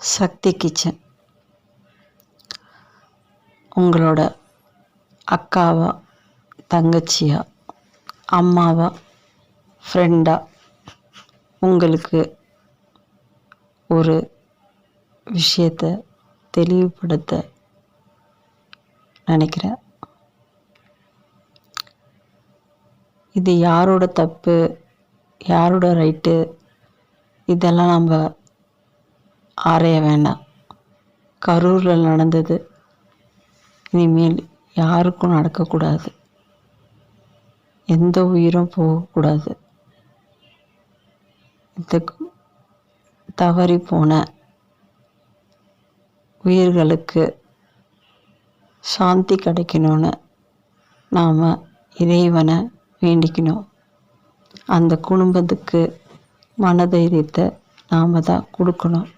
சக்தி kitchen. உங்களோட அக்காவா தங்கச்சியா அம்மாவா ஃப்ரெண்டா உங்களுக்கு ஒரு விஷயத்தை தெளிவுபடுத்த நினைக்கிறேன். இது யாரோட தப்பு யாரோட ரைட்டு இதெல்லாம் நம்ம ஆராய வேண்டாம். கரூரில் நடந்தது. இனிமேல் யாருக்கும் நடக்கக்கூடாது. எந்த உயிரும் போகக்கூடாது. இந்த தவறி போன உயிர்களுக்கு சாந்தி கிடைக்கணும்னு நாம் இறைவனை வேண்டிக்கணும். அந்த குடும்பத்துக்கு மனதைரியத்தை நாம் தான் கொடுக்கணும்.